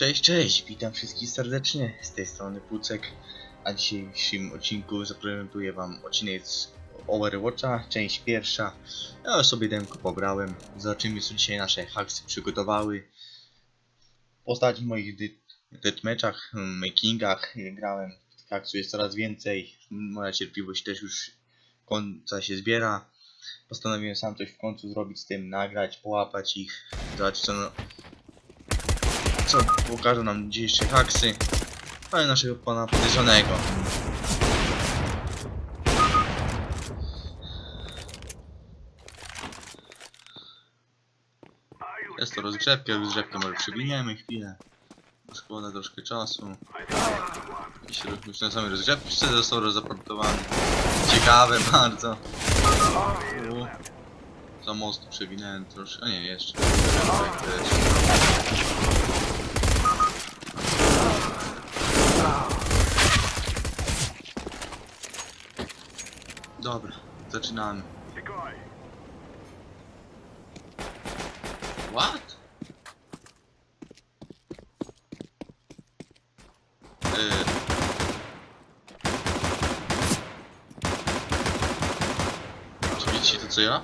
Cześć, cześć, witam wszystkich serdecznie, z tej strony Pucek, a w dzisiejszym odcinku zaprezentuję wam odcinek z Overwatcha, część pierwsza. Ja sobie demko pobrałem, zobaczymy co dzisiaj nasze haksy przygotowały. W ostatnich moich deathmatchach, mm, makingach y, grałem, haksów jest coraz więcej, moja cierpliwość też już końca się zbiera. Postanowiłem sam coś w końcu zrobić z tym, nagrać, połapać ich, zobaczyć co co pokażą nam dzisiejsze haksy, ale naszego pana podejrzanego. Jest to rozgrzewka, rozgrzewkę może przewiniemy chwilę. Szkoda troszkę czasu. Jeśli już na samej rozgrzewce został rozraportowany. Ciekawe bardzo. U. Za most przewinąłem troszkę, a nie jeszcze. Tak też. Dobra, zaczynamy. What? Yy. Widzicie to co ja?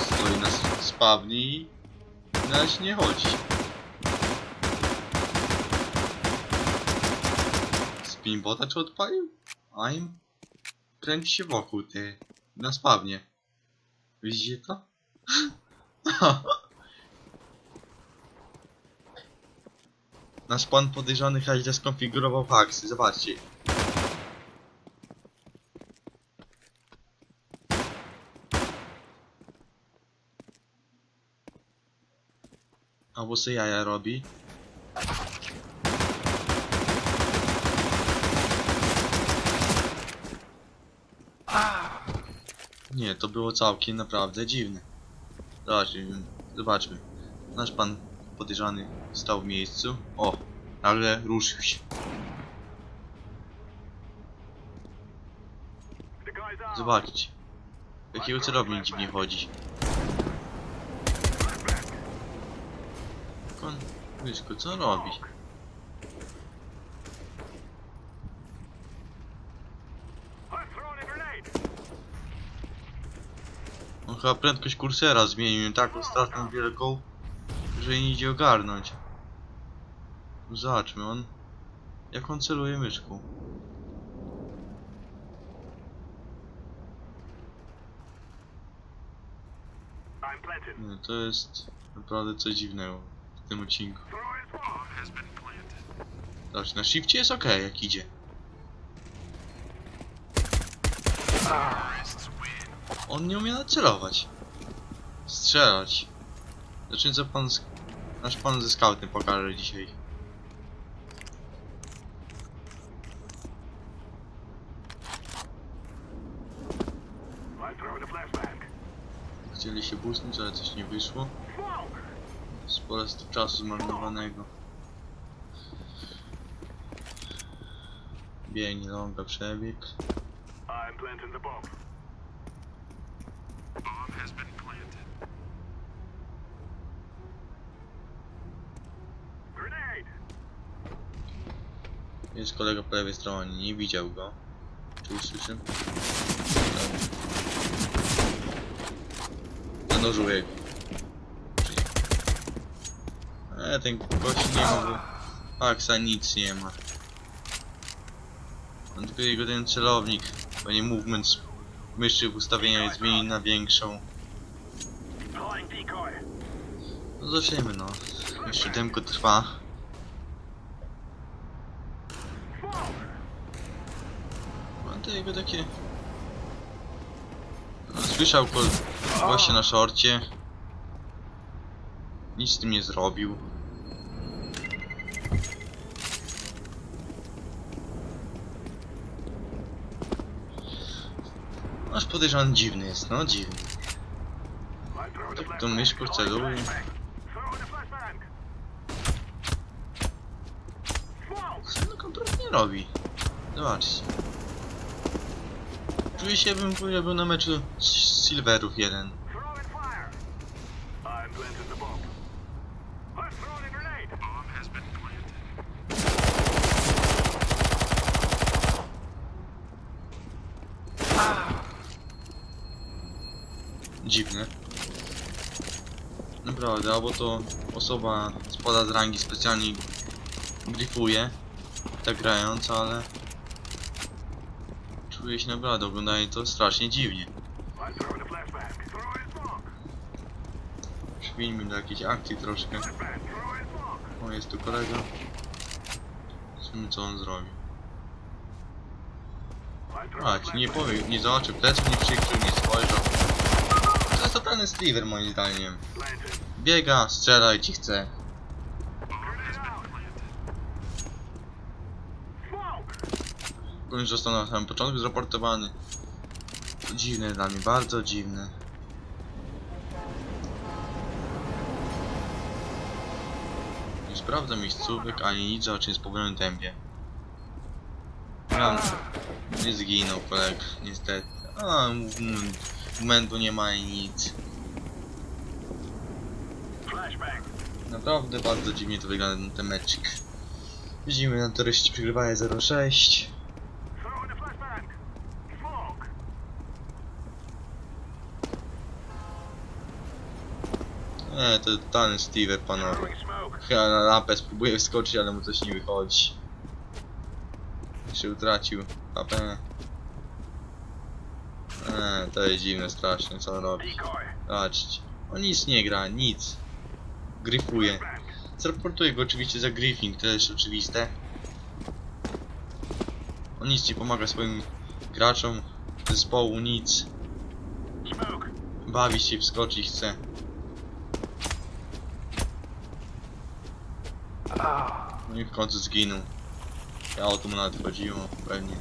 Stoi na s- spawnie i na razie nie chodzi. Spinbota czy odpalił? Im kręci się wokół, ty. Na spawnie. Widzicie to? Nasz pan podejrzany źle skonfigurował haksy, zobaczcie. Albo se jaja robi. Nie, to było całkiem naprawdę dziwne. Zobaczmy, zobaczmy. Nasz pan podejrzany stał w miejscu. O, nagle ruszył się. Zobaczcie. Jakiego celownik dziwnie chodzi. Kon... Myszko, co robi? On chyba prędkość kursera zmienił taką straszną wielką, że nie idzie ogarnąć. Zobaczmy, on... Jak on celuje myszką. Nie, to jest naprawdę coś dziwnego w tym odcinku. Zobacz, na shifcie jest ok, jak idzie. On nie umie nacelować. Strzelać. Znaczy co pan. Nasz pan ze scoutem pokaże dzisiaj. Chcieli się busnąć, ale coś nie wyszło. Sporo czasu zmarnowanego. Biegnie longa przebieg. I'm planting the. Bomb kolega po lewej stronie, nie widział go. Czy usłyszy? Zanurzył go. Czy nie? E, ten gość nie ma. Aksa nic nie ma. On tylko jego ten celownik, bo nie movement myszy w ustawieniach zmieni na większą. No zaczniemy no. Jeszcze demko trwa. Mam to jego takie... No, słyszał ko gościa na szorcie. Nic z tym nie zrobił. Nasz podejrzany dziwny jest, no dziwny. Tak to myszką celuje. Co on kompletnie robi? Zobaczcie. Czuję się, jakbym jakbym na meczu z silverów jeden. Throwing fire. I'm planting the bomb. I'm throwing a grenade. Bomb has been planted. Dziwne. Naprawdę, albo to osoba spada z rangi specjalnie grifuje, tak grając, ale czuję się naprawdę, oglądaję to strasznie dziwnie. Przypijmy do jakiejś akcji troszkę. O, jest tu kolega. Zobaczymy co on zrobi. A, nie powie, nie zobaczył pleców, nie przykrył, nie spojrzał. To jest totalny Stever moim zdaniem. Biega, strzela i ci chce. Już został na samym początku zraportowany. To dziwne dla mnie, bardzo dziwne. Nie sprawdza miejscówek ani nic, a jest w powolnym tempie. Ja, nie zginął kolega, niestety. A, momentu nie ma i nic. Naprawdę bardzo dziwnie to wygląda ten- meczek. Widzimy, na turyści przegrywają 0-6. Nie, to totalny Stever panowie. Chyba na lampę spróbuję wskoczyć, ale mu coś nie wychodzi. Się utracił HP. Eee, to jest dziwne strasznie, co on robi. Zobaczcie. On nic nie gra, nic. Gryfuje. Zreportuję go oczywiście za griefing, to jest oczywiste. On nic nie pomaga swoim graczom zespołu, nic. Bawi się, wskoczyć chce. I w końcu zginął. Ja o to mu nawet chodziło, pewnie.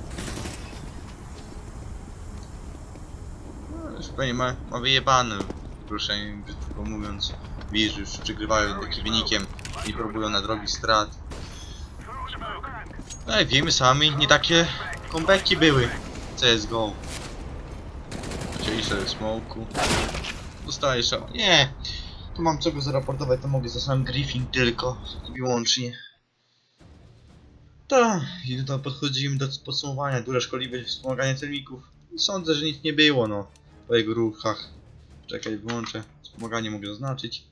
No, już pewnie ma, ma wyjebane, proszę, brzydko mówiąc. Widzisz, już przegrywają takim wynikiem i próbują nadrobić strat. No i wiemy sami, nie takie comebacki były. CSGO. Chcieli sobie smoku. Dostaję szał. Nie! Tu mam czego zaraportować, to mogę za sam griefing tylko i wyłącznie. Tak, i to podchodzimy do podsumowania. Duże szkoliwe wspomaganie celników. Sądzę, że nic nie było, no. Po jego ruchach. Czekaj, wyłączę. Wspomaganie mogę zaznaczyć.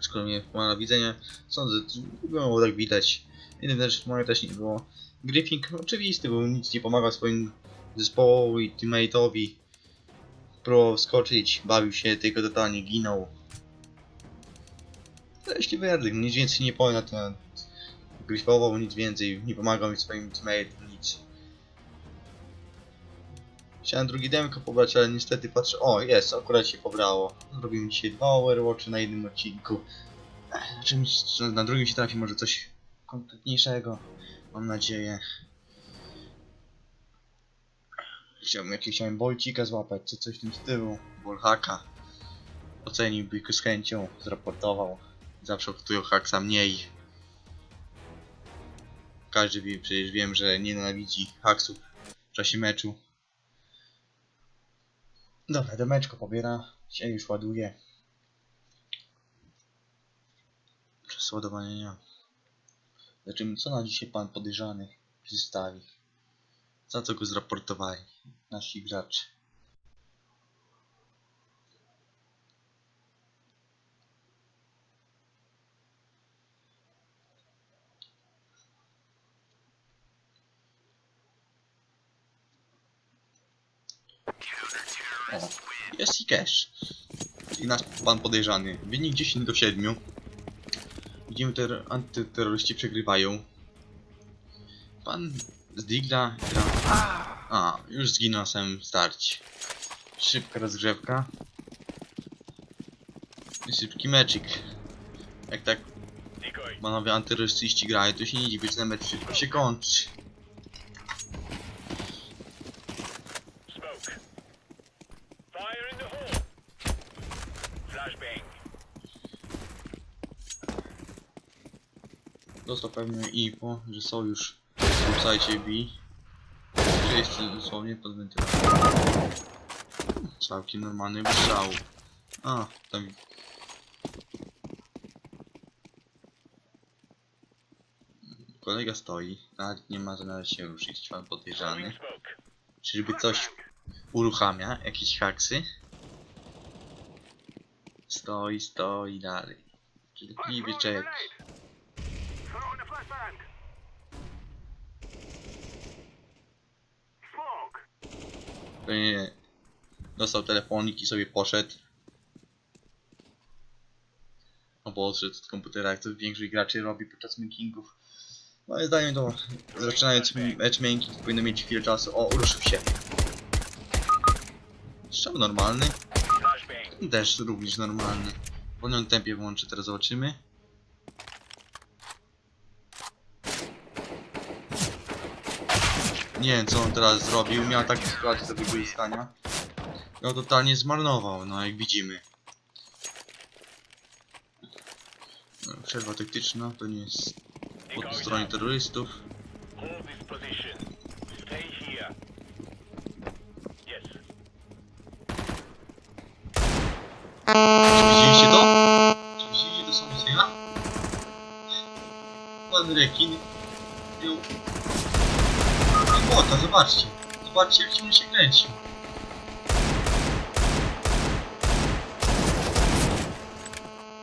Szkolenie pomaga widzenia. Sądzę, że było tak widać. Innych też wspomagania też nie było. Griffing oczywisty, bo nic nie pomagał swoim zespołowi, teammate'owi. Próbował wskoczyć, bawił się, tylko totalnie ginął. To jeśli werdykt, nic więcej nie powiem na ten. Griffował nic więcej, nie pomagał mi swoim teammate'om, nic. Chciałem drugi demko pobrać, ale niestety patrzę, o jest, akurat się pobrało. Zrobimy dzisiaj dwa Overwatchy na jednym odcinku. Na, czymś, na drugim się trafi może coś konkretniejszego. Mam nadzieję. Chciałbym jakiegoś chciałem bolcika złapać, czy coś w tym stylu. Bolhaka. Oceniłby go z chęcią, zraportował. Zawsze ochtują haksa mniej. Każdy wie, przecież wiem, że nienawidzi haksów w czasie meczu. Dobra, demeczko pobiera. Się już ładuje. Czas ładowania. Zobaczymy, co na dzisiaj pan podejrzany przedstawi. Za co go zraportowali nasi gracze. O, jest i cash. I nasz pan podejrzany. Wynik 10 do 7. Widzimy, że antyterroryści przegrywają. Pan z gra. A, już zginął na samym starcie. Szybka rozgrzewka. I szybki meczik. Jak tak panowie antyterroryści grają, to się nie dziwi, że ten mecz szybko się kończy. Dostał pewnie info, że są już w sajcie B. Jest dosłownie pod wentylacją. całkiem normalny wystrzał. A, tam... Kolega stoi, nawet nie ma zamiaru się ruszyć, pan podejrzany. Czyżby coś uruchamia, jakieś haksy? Stoi, stoi dalej. Cierpliwie Throwing czeka. Pewnie dostał telefonik i sobie poszedł. Albo odszedł od komputera, jak to większość graczy robi podczas meetingów. Moim zdaniem to zaczynając matchmaking powinno mieć chwilę czasu. O, ruszył się. Strzał normalny. Też również normalny. W wolnym tempie włączę, teraz zobaczymy. Nie wiem co on teraz zrobił, miał taką sytuację do wykorzystania. No totalnie zmarnował, no jak widzimy. No, Przerwa taktyczna to nie jest po stronie terrorystów. Widzieliście to? Czy widzieliście to co ja? Pan rekin miał... Bota, zobaczcie. Zobaczcie jak ciągle się kręcił.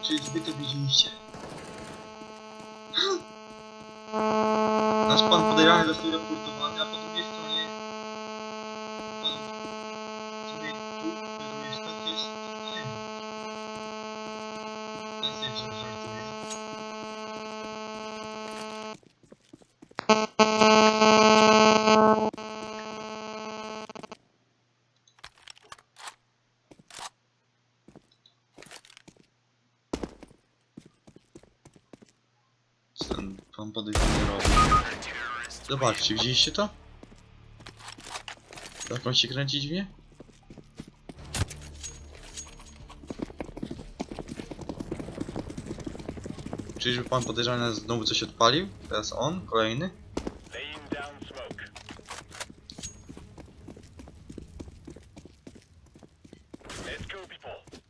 Czy wy to widzieliście? Nasz pan podejrzany został raportowany, a po drugiej stronie pan, który tu operuje to jest ten. Ja sobie że żartuję. Pan podejrzany robi? Zobaczcie, widzieliście to? Jak on się kręci dźwięk? Czyżby pan podejrzany znowu coś odpalił? Teraz on? Kolejny? Let's go, people.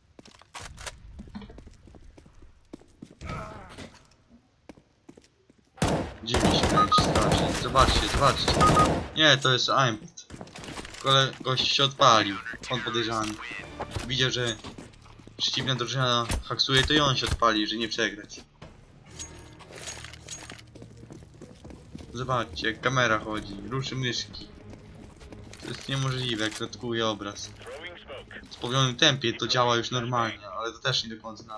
Dziwnie się kręci strasznie. Zobaczcie, zobaczcie. Nie, to jest aimbot. Kole gość się odpalił. On podejrzany. Widział, że przeciwna drużyna haksuje, to i on się odpali, że nie przegrać. Zobaczcie, jak kamera chodzi, ruszy myszki. To jest niemożliwe, jak klatkuje obraz. W powolnym tempie to działa już normalnie, ale to też nie do końca na.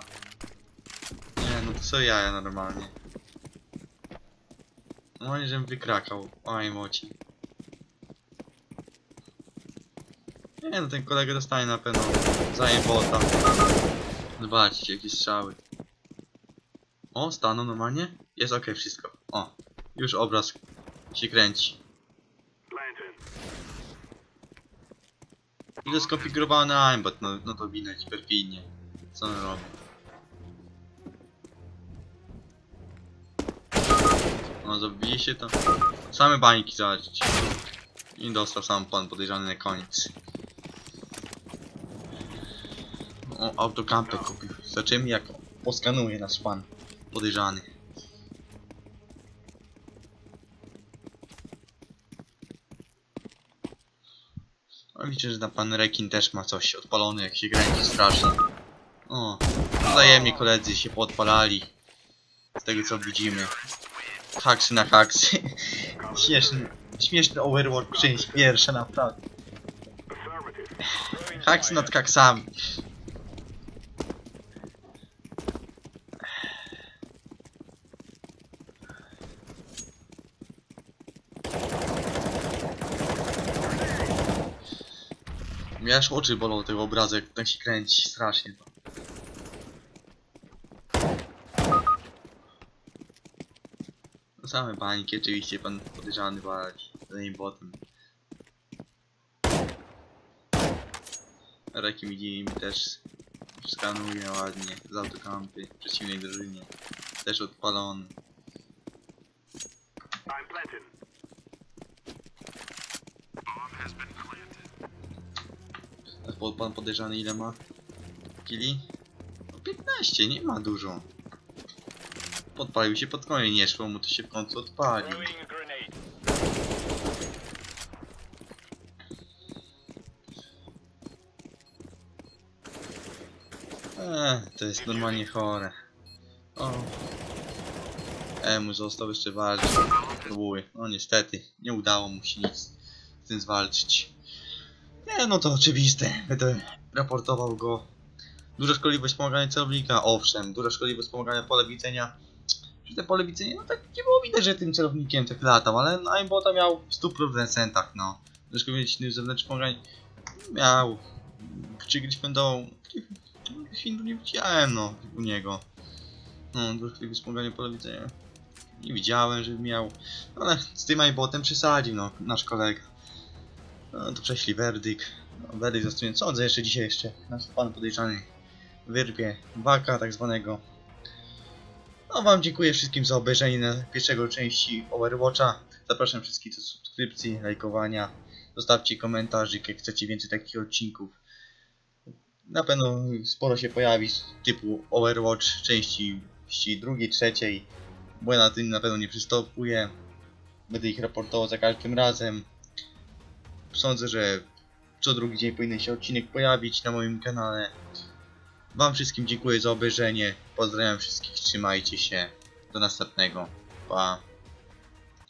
Nie, no to co jaja normalnie. Normalnie, żebym wykrakał. Oj, moci. Nie, no ten kolega dostanie na pewno zajebota. Zobaczcie, jakie strzały. O, stanął normalnie? Jest ok, wszystko. O, już obraz się kręci. Planting. I to jest skonfigurowany aimbot, no, no to widać perfidnie. Co on robi. No zabiliście to? Same bańki zobaczcie. I dostał sam pan podejrzany na koniec. O, autokampę kupił. Zobaczymy jak poskanuje nasz pan podejrzany. No liczę, że na pan rekin też ma coś odpalone jak się kręci strasznie. O, wzajemnie koledzy się podpalali. Z tego co widzimy. Haksy na haksy. Śmieszny, śmieszny Overwatch część pierwsza naprawdę. Haksy nad haksami. Mnie aż oczy bolą tego obrazek, tak się kręci strasznie to. No same bańki, oczywiście pan podejrzany walać za nim potem. Reki widzi mi też skanuje ładnie z autokampy przeciwnej drużynie. Też odpalony. Pan podejrzany ile ma? Kili? No 15, nie ma dużo. Podpalił się pod koniec, nie szło mu to się w końcu odpalił. Grenade. Eee, to jest normalnie chore. O. Emu został jeszcze walczyć. Próbuję. No niestety, nie udało mu się nic z tym zwalczyć. Nie, no to oczywiste. Będę raportował go. Duża szkodliwość wspomagania celownika, owszem. Duża szkodliwość wspomagania pola widzenia. Że te pole widzenia, no tak nie było widać, że tym celownikiem tak latał, ale no aimbota miał w 100% no. Duża szkodliwość zewnętrznych wspomagań miał. Czy gdzieś będą Hindu nie widziałem, no, u niego. No, dotkliwe wspomaganie pola widzenia. Nie widziałem, żeby miał. No, ale z tym iBotem przesadził, no, nasz kolega. No, to prześli werdykt. No, werdykt zastosujący. Sądzę jeszcze dzisiaj jeszcze. Nasz pan podejrzany wyrwie waka tak zwanego. No, wam dziękuję wszystkim za obejrzenie na pierwszego części Overwatcha. Zapraszam wszystkich do subskrypcji, lajkowania. Zostawcie komentarz, jak chcecie więcej takich odcinków na pewno sporo się pojawi typu Overwatch części drugiej, trzeciej, bo ja na tym na pewno nie przystępuję. Będę ich raportował za każdym razem. Sądzę, że co drugi dzień powinien się odcinek pojawić na moim kanale. Wam wszystkim dziękuję za obejrzenie. Pozdrawiam wszystkich, trzymajcie się. Do następnego. Pa.